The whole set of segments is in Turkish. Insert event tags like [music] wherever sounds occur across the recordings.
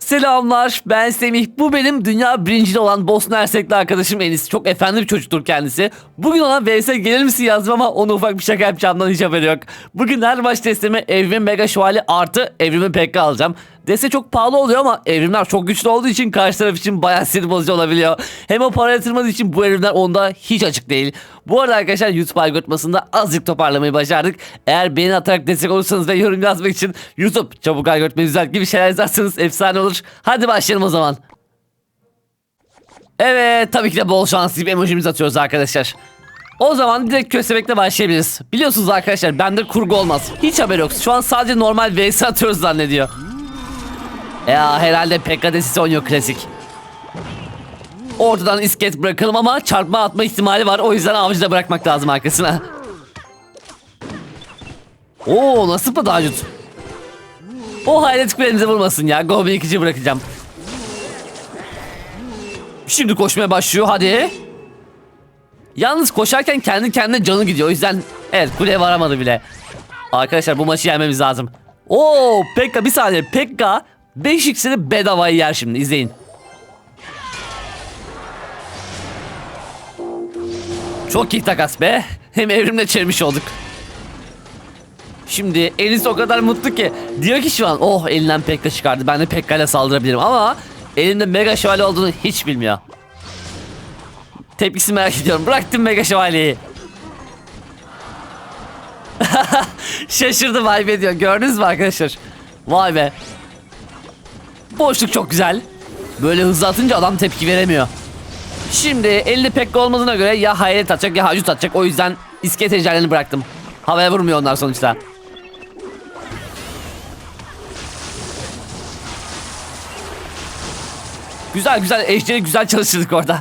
Selamlar ben Semih. Bu benim dünya birincili olan Bosna Hersekli arkadaşım Enis. Çok efendi bir çocuktur kendisi. Bugün ona VS gelir misin yazdım ama ona ufak bir şaka yapacağımdan hiç haberi yok. Bugün her maç testime evrimin mega şövalye artı evrimin PK alacağım. Deste çok pahalı oluyor ama evrimler çok güçlü olduğu için karşı taraf için bayağı sinir bozucu olabiliyor. Hem o para yatırmadığı için bu evrimler onda hiç açık değil. Bu arada arkadaşlar YouTube algoritmasında azıcık toparlamayı başardık. Eğer beğeni atarak destek olursanız ve yorum yazmak için YouTube çabuk algoritma düzelt gibi şeyler yazarsanız efsane olur. Hadi başlayalım o zaman. Evet tabii ki de bol şans gibi emojimizi atıyoruz arkadaşlar. O zaman direkt köstebekle başlayabiliriz. Biliyorsunuz arkadaşlar bende kurgu olmaz. Hiç haber yok. Şu an sadece normal vs atıyoruz zannediyor. Ya herhalde Pekka desisi oynuyor klasik. Ortadan isket bırakalım ama çarpma atma ihtimali var. O yüzden avcı da bırakmak lazım arkasına. Oo nasıl mı Dacut? O hayret kulemize vurmasın ya. Goblin ikici bırakacağım. Şimdi koşmaya başlıyor hadi. Yalnız koşarken kendi kendine canı gidiyor. O yüzden evet kuleye varamadı bile. Arkadaşlar bu maçı yenmemiz lazım. Oo Pekka bir saniye. Pekka 5 x'ini bedavaya yer şimdi izleyin. Çok iyi takas be. Hem evrimle çevirmiş olduk. Şimdi Enis o kadar mutlu ki diyor ki şu an oh elinden Pekka çıkardı ben de Pekka ile saldırabilirim ama elinde mega şövalye olduğunu hiç bilmiyor. Tepkisi merak ediyorum. Bıraktım mega şövalyeyi. [laughs] Şaşırdı vibe ediyor. Gördünüz mü arkadaşlar? Vay be. Boşluk çok güzel. Böyle hızlı atınca adam tepki veremiyor. Şimdi elinde pek olmadığına göre ya hayret atacak ya hacut atacak. O yüzden iskelet ejderlerini bıraktım. Havaya vurmuyor onlar sonuçta. Güzel güzel ejderi güzel çalıştırdık orada.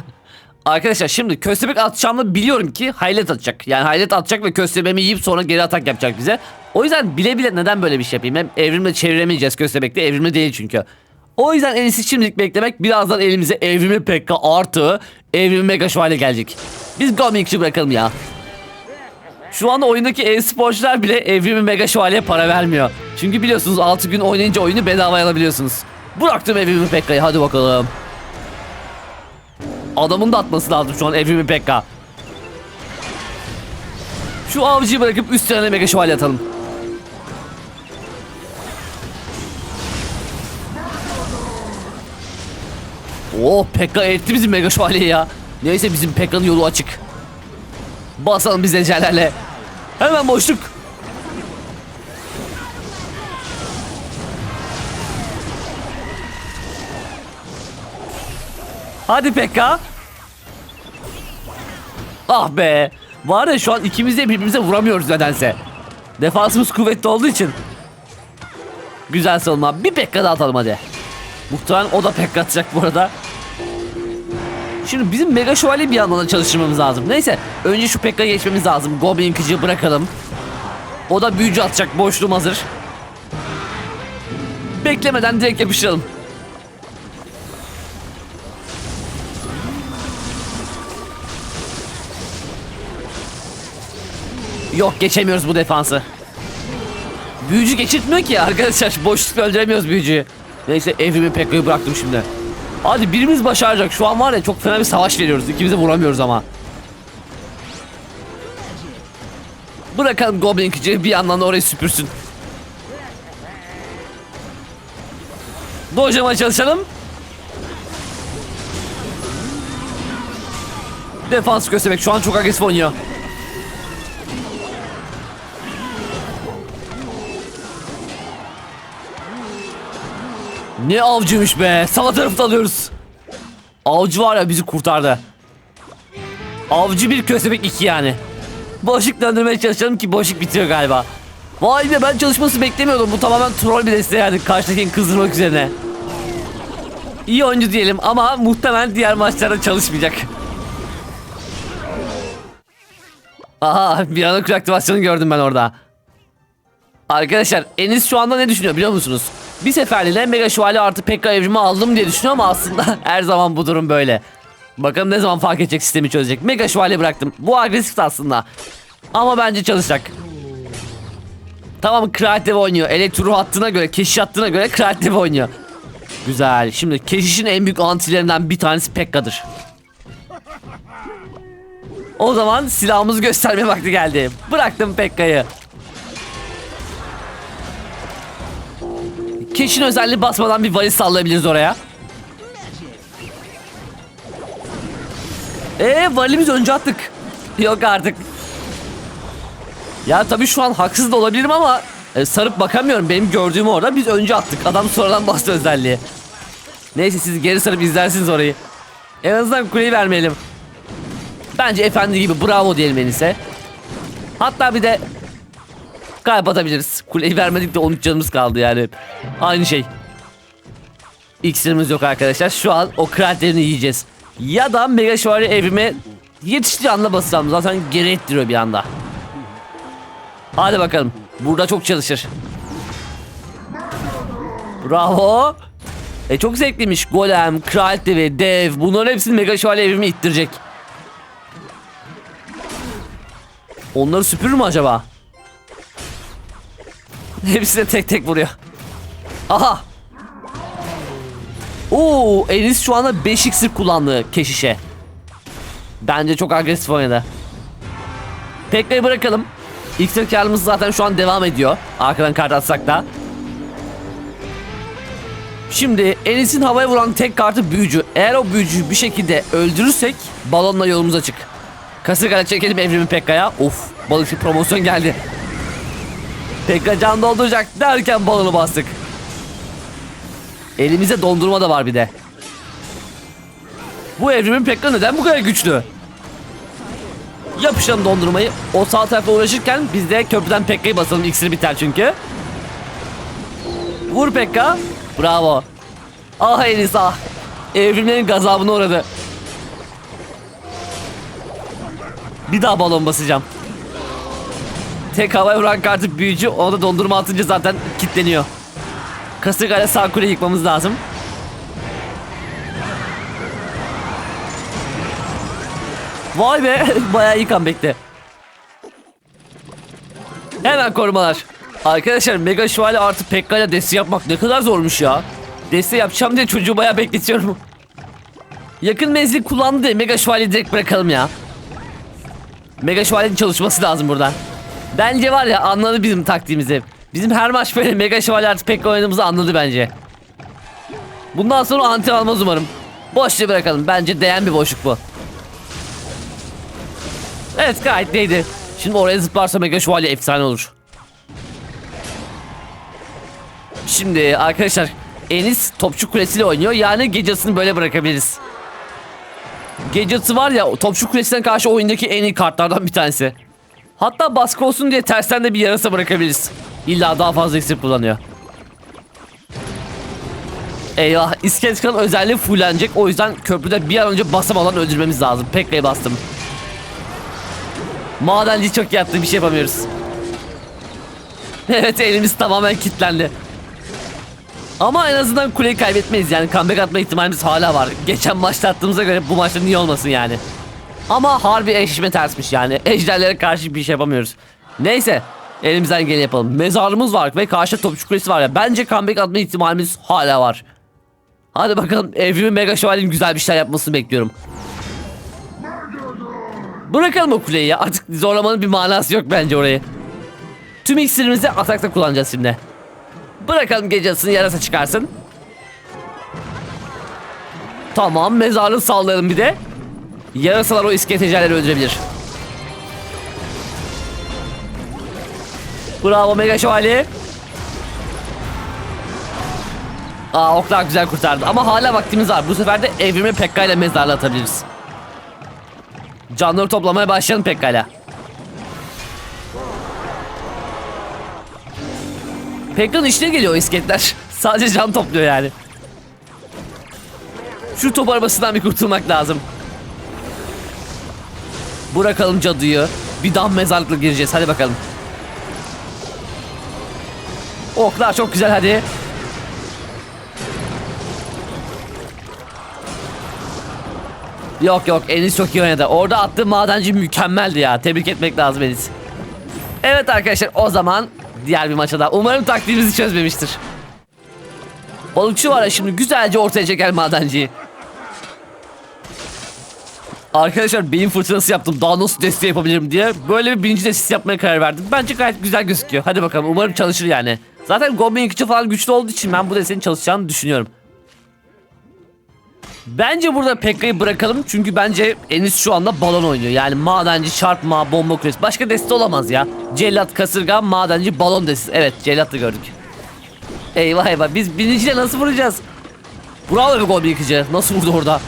Arkadaşlar şimdi köstebek atacağımı biliyorum ki haylet atacak. Yani haylet atacak ve köstebeğimi yiyip sonra geri atak yapacak bize. O yüzden bile bile neden böyle bir şey yapayım? Hem evrimle çeviremeyeceğiz köstebekte evrimli değil çünkü. O yüzden en iyisi şimdilik beklemek birazdan elimize evrimi pekka artı evrimi mega şövalye gelecek. Biz Gomikçi bırakalım ya. Şu anda oyundaki e-sporcular bile evrimi mega şövalye para vermiyor. Çünkü biliyorsunuz 6 gün oynayınca oyunu bedavaya alabiliyorsunuz. Bıraktım evrimi pekkayı hadi bakalım. Adamın da atması lazım şu an evrimi pekka. Şu avcıyı bırakıp üstüne mega şövalye atalım. Oo Pekka etti bizim mega şövalyeyi ya. Neyse bizim Pekka'nın yolu açık. Basalım biz ejderlerle. Hemen boşluk. Hadi Pekka. Ah be. Var ya şu an ikimiz de birbirimize vuramıyoruz nedense. Defansımız kuvvetli olduğu için. Güzel savunma. Bir Pekka daha atalım hadi. Muhtemelen o da Pekka atacak bu arada. Şimdi bizim Mega Şövalye bir yandan da çalıştırmamız lazım. Neyse önce şu Pekka'yı geçmemiz lazım. Goblin kıcığı bırakalım. O da büyücü atacak. Boşluğum hazır. Beklemeden direkt yapıştıralım. Yok geçemiyoruz bu defansı. Büyücü geçirtmiyor ki arkadaşlar. Boşlukla öldüremiyoruz büyücüyü. Neyse evrimi Pekka'yı bıraktım şimdi. Hadi birimiz başaracak. Şu an var ya çok fena bir savaş veriyoruz. İkimiz de vuramıyoruz ama. Bırakalım Goblin kıcı bir yandan da orayı süpürsün. Dojlamaya çalışalım. Defans göstermek şu an çok agresif oynuyor. Ne avcıymış be. Sağ tarafta alıyoruz. Avcı var ya bizi kurtardı. Avcı bir köstebek iki yani. Boşluk döndürmeye çalışalım ki boşluk bitiyor galiba. Vay be ben çalışması beklemiyordum. Bu tamamen troll bir desteği yani karşıdakini kızdırmak üzerine. İyi oyuncu diyelim ama muhtemelen diğer maçlarda çalışmayacak. Aha bir kul aktivasyonu gördüm ben orada. Arkadaşlar Enis şu anda ne düşünüyor biliyor musunuz? Bir seferliğine Mega Şövalye artı Pekka evrimi aldım diye düşünüyor ama aslında [laughs] her zaman bu durum böyle. Bakalım ne zaman fark edecek sistemi çözecek. Mega Şövalye bıraktım. Bu agresif aslında. Ama bence çalışacak. Tamam kreatif oynuyor. Elektro hattına göre, keşiş hattına göre kreatif oynuyor. Güzel. Şimdi keşişin en büyük antilerinden bir tanesi Pekka'dır. O zaman silahımızı gösterme vakti geldi. Bıraktım Pekka'yı. Keşin özelliği basmadan bir valiz sallayabiliriz oraya. Eee valimiz önce attık. Yok artık. Ya tabii şu an haksız da olabilirim ama e, sarıp bakamıyorum. Benim gördüğüm orada biz önce attık. Adam sonradan bastı özelliği. Neyse siz geri sarıp izlersiniz orayı. En azından kuleyi vermeyelim. Bence efendi gibi bravo diyelim en iyisi. Hatta bir de kapatabiliriz. Kuleyi vermedik de 13 canımız kaldı yani. Aynı şey. İksirimiz yok arkadaşlar. Şu an o kraterini yiyeceğiz. Ya da Mega Şövalye evrime yetiştiği anda basacağım. Zaten geri ettiriyor bir anda. Hadi bakalım. Burada çok çalışır. Bravo. E çok zevkliymiş. Golem, Kral ve Dev bunların hepsini Mega Şövalye evrimi ittirecek. Onları süpürür mü acaba? [laughs] Hepsine tek tek vuruyor. Aha. Oo, Enis şu anda 5 iksir kullandı keşişe. Bence çok agresif oynadı. Pekka'yı bırakalım. İksir karımız zaten şu an devam ediyor. Arkadan kart atsak da. Şimdi Enis'in havaya vuran tek kartı büyücü. Eğer o büyücüyü bir şekilde öldürürsek balonla yolumuz açık. Kasırgayla çekelim evrimi Pekka'ya. Of balıkçı promosyon geldi. Pekka can dolduracak derken balonu bastık. Elimizde dondurma da var bir de. Bu evrimin Pekka neden bu kadar güçlü? Yapışalım dondurmayı. O sağ tarafa uğraşırken biz de köprüden Pekka'yı basalım. İksiri biter çünkü. Vur Pekka. Bravo. Ah Enis ah. Evrimlerin gazabına uğradı. Bir daha balon basacağım. Tek havaya vuran kartı büyücü. Ona da dondurma atınca zaten kilitleniyor. Kasırgayla sağ yıkmamız lazım. Vay be [laughs] bayağı iyi comeback'ti. Hemen korumalar. Arkadaşlar Mega Şövalye artı Pekka ile deste yapmak ne kadar zormuş ya. Deste yapacağım diye çocuğu bayağı bekletiyorum. [laughs] Yakın menzil kullandı diye Mega Şövalyeyi direkt bırakalım ya. Mega Şövalye'nin çalışması lazım burada. Bence var ya anladı bizim taktiğimizi. Bizim her maç böyle Mega Şövalye artı Pekka oynadığımızı anladı bence. Bundan sonra anti almaz umarım. Boşluğu bırakalım. Bence değen bir boşluk bu. Evet gayet değdi. Şimdi oraya zıplarsa Mega Şövalye efsane olur. Şimdi arkadaşlar Enis topçu kulesiyle oynuyor. Yani gecesini böyle bırakabiliriz. Gecesi var ya topçu kulesine karşı oyundaki en iyi kartlardan bir tanesi. Hatta baskı olsun diye tersten de bir yarasa bırakabiliriz. İlla daha fazla iksir kullanıyor. Eyvah iskelet klan özelliği fullenecek. O yüzden köprüde bir an önce basamadan öldürmemiz lazım. Pekka'yı bastım. Madenci çok yattı bir şey yapamıyoruz. [laughs] Evet elimiz tamamen kilitlendi. Ama en azından kuleyi kaybetmeyiz yani comeback atma ihtimalimiz hala var. Geçen maçta attığımıza göre bu maçta niye olmasın yani. Ama harbi eşleşme tersmiş yani. Ejderlere karşı bir şey yapamıyoruz. Neyse. Elimizden geleni yapalım. Mezarımız var ve karşı topçu kulesi var ya. Bence comeback atma ihtimalimiz hala var. Hadi bakalım evrimin mega şövalyenin güzel bir şeyler yapmasını bekliyorum. Bırakalım o kuleyi ya. Artık zorlamanın bir manası yok bence orayı. Tüm iksirimizi atakta kullanacağız şimdi. Bırakalım gecesini yarasa çıkarsın. Tamam mezarını sallayalım bir de. Yarasalar o iskelet öldürebilir. Bravo Mega Şövalye. Aa oklar güzel kurtardı ama hala vaktimiz var. Bu sefer de evrimi Pekka ile mezarla atabiliriz. Canları toplamaya başlayalım Pekka ile. Pekka'nın işine geliyor o iskeletler. [laughs] Sadece can topluyor yani. Şu top arabasından bir kurtulmak lazım. Bırakalım cadıyı. Bir daha mezarlıkla gireceğiz. Hadi bakalım. Oklar çok güzel hadi. Yok yok Enis çok iyi oynadı. Orada attığı madenci mükemmeldi ya. Tebrik etmek lazım Enis. Evet arkadaşlar o zaman diğer bir maça da. Umarım taktiğimizi çözmemiştir. Balıkçı var ya şimdi güzelce ortaya çeker madenciyi. Arkadaşlar beyin fırtınası yaptım. Daha nasıl deste yapabilirim diye. Böyle bir birinci destis yapmaya karar verdim. Bence gayet güzel gözüküyor. Hadi bakalım umarım çalışır yani. Zaten Goblin yıkıcı falan güçlü olduğu için ben bu destenin çalışacağını düşünüyorum. Bence burada Pekka'yı bırakalım çünkü bence Enis şu anda balon oynuyor. Yani madenci, çarpma, bomba küresi. Başka deste olamaz ya. Cellat, kasırga, madenci, balon destesi. Evet cellat da gördük. Eyvah eyvah biz biniciyle nasıl vuracağız? Bravo be gol yıkıcı. Nasıl vurdu orada?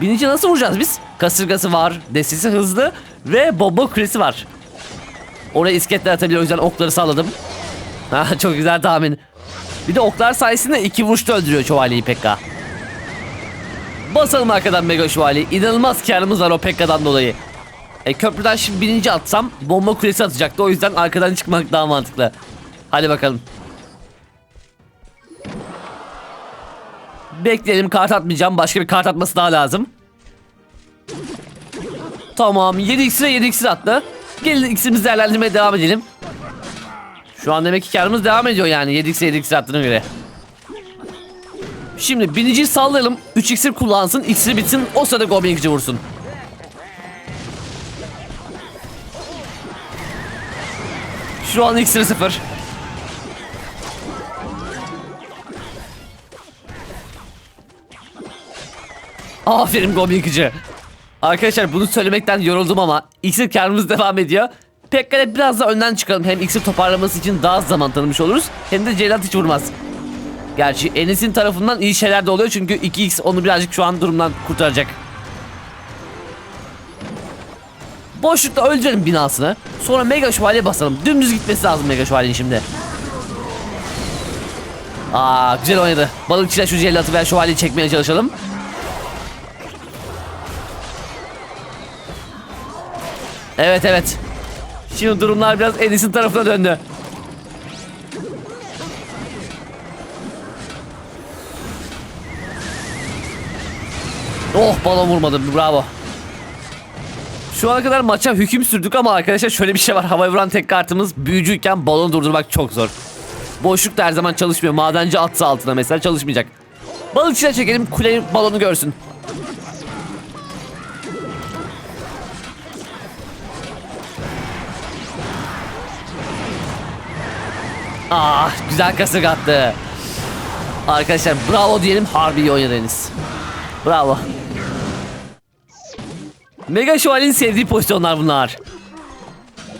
Binici nasıl vuracağız biz? Kasırgası var, destesi hızlı ve bomba küresi var. Oraya isketler atabiliyor o yüzden okları salladım. [laughs] Ha, çok güzel tahmin. Bir de oklar sayesinde iki vuruşta öldürüyor şövalyeyi Pekka. Basalım arkadan Mega Şövalye. İnanılmaz karımız var o Pekka'dan dolayı. E, köprüden şimdi bininci atsam bomba kulesi atacaktı. O yüzden arkadan çıkmak daha mantıklı. Hadi bakalım. Bekleyelim kart atmayacağım. Başka bir kart atması daha lazım. Tamam 7 iksire 7 iksir attı. Gelin iksirimizi değerlendirmeye devam edelim. Şu an demek ki karımız devam ediyor yani 7 iksir 7 iksir attığına göre. Şimdi biniciyi sallayalım. 3 iksir kullansın. iksiri bitsin. O sırada Goblin yıkıcı vursun. Şu an iksiri sıfır. Aferin Goblin yıkıcı. Arkadaşlar bunu söylemekten yoruldum ama iksir karımız devam ediyor. Pekka'ya biraz da önden çıkalım. Hem iksir toparlaması için daha az zaman tanımış oluruz. Hem de Cellat hiç vurmaz. Gerçi Enes'in tarafından iyi şeyler de oluyor çünkü 2x onu birazcık şu an durumdan kurtaracak. Boşlukta öldürelim binasını. Sonra Mega Şövalye basalım. Dümdüz gitmesi lazım Mega Şövalye'nin şimdi. Aa güzel oynadı. Balıkçıyla şu cellatı ve şövalyeyi çekmeye çalışalım. Evet evet. Şimdi durumlar biraz Enes'in tarafına döndü. Oh balon vurmadım bravo. Şu ana kadar maça hüküm sürdük ama arkadaşlar şöyle bir şey var. Havaya vuran tek kartımız büyücüyken balon durdurmak çok zor. Boşluk da her zaman çalışmıyor. Madenci atsa altına mesela çalışmayacak. Balıkçıya çekelim kule balonu görsün. Ah güzel kasık attı. Arkadaşlar bravo diyelim harbi iyi oynadınız. Bravo. Mega Şövalye'nin sevdiği pozisyonlar bunlar.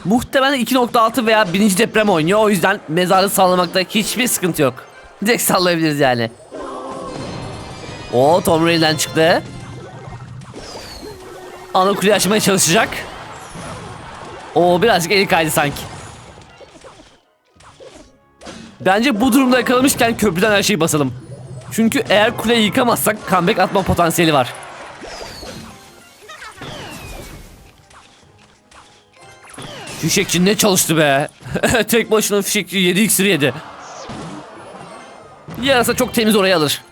Muhtemelen 2.6 veya 1. deprem oynuyor. O yüzden mezarı sallamakta hiçbir sıkıntı yok. Direkt sallayabiliriz yani. O Tom Ray'den çıktı. Ana kuleyi açmaya çalışacak. O birazcık eli kaydı sanki. Bence bu durumda yakalamışken köprüden her şeyi basalım. Çünkü eğer kuleyi yıkamazsak comeback atma potansiyeli var. Fişekçi ne çalıştı be. [laughs] Tek başına fişekçi 7 iksir yedi. Yarasa çok temiz oraya alır.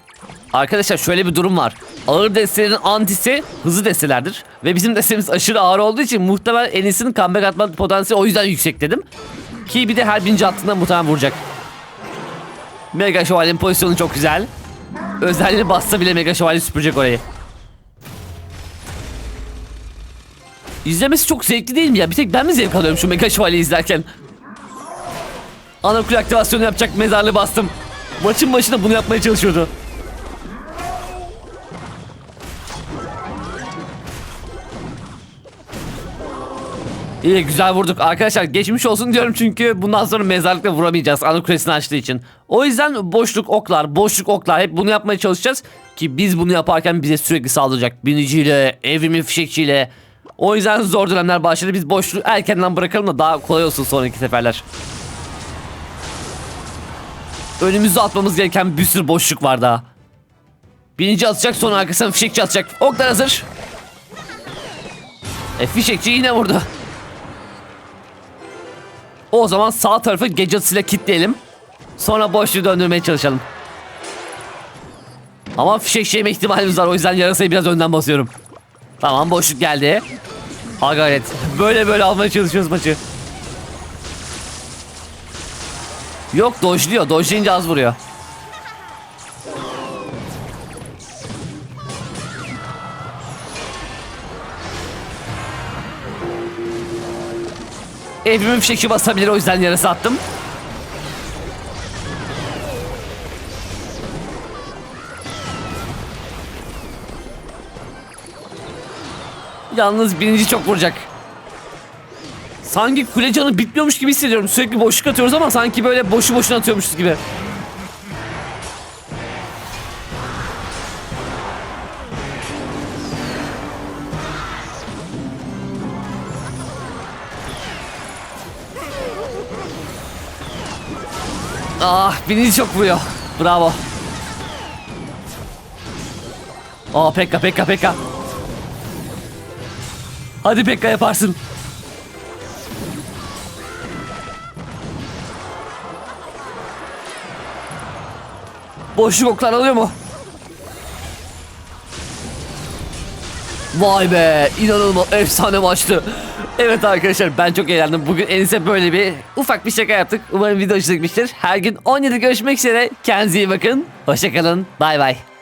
Arkadaşlar şöyle bir durum var. Ağır destelerin antisi hızlı destelerdir. Ve bizim destemiz aşırı ağır olduğu için muhtemelen Enis'in comeback atma potansiyeli o yüzden yüksek dedim. Ki bir de her birinci attığında muhtemelen vuracak. Mega Şövalye'nin pozisyonu çok güzel. Özelliğini bassa bile Mega Şövalye süpürecek orayı. İzlemesi çok zevkli değil mi ya? Bir tek ben mi zevk alıyorum şu Mega Şövalye'yi izlerken? Ana kule aktivasyonu yapacak mezarlığı bastım. Maçın başında bunu yapmaya çalışıyordu. İyi güzel vurduk. Arkadaşlar geçmiş olsun diyorum çünkü bundan sonra mezarlıkla vuramayacağız ana kulesini açtığı için. O yüzden boşluk oklar, boşluk oklar hep bunu yapmaya çalışacağız. Ki biz bunu yaparken bize sürekli saldıracak. Biniciyle, evrimi fişekçiyle. O yüzden zor dönemler başladı. Biz boşluğu erkenden bırakalım da daha kolay olsun sonraki seferler. Önümüzde atmamız gereken bir sürü boşluk var daha. Birinci atacak sonra arkasından fişekçi atacak. Oklar hazır. E fişekçi yine vurdu. O zaman sağ tarafı gadget ile kilitleyelim. Sonra boşluğu döndürmeye çalışalım. Ama fişek yeme ihtimalimiz var. O yüzden yarasayı biraz önden basıyorum. Tamam boşluk geldi. Ha gayret. Böyle böyle almaya çalışıyoruz maçı. Yok dojluyor. Dojlayınca az vuruyor. Evrimin fişeki basabilir o yüzden yarısı attım. Yalnız birinci çok vuracak. Sanki kule canı bitmiyormuş gibi hissediyorum. Sürekli boşluk atıyoruz ama sanki böyle boşu boşuna atıyormuşuz gibi. Birinci çok vuruyor. Bravo. Aa Pekka Pekka Pekka. Hadi Pekka yaparsın. Boşluk oklar alıyor mu? Vay be inanılmaz efsane maçtı. Evet arkadaşlar ben çok eğlendim. Bugün Enis'e böyle bir ufak bir şaka yaptık. Umarım video hoşuna gitmiştir. Her gün 17'de görüşmek üzere. Kendinize iyi bakın. Hoşçakalın. Bay bay.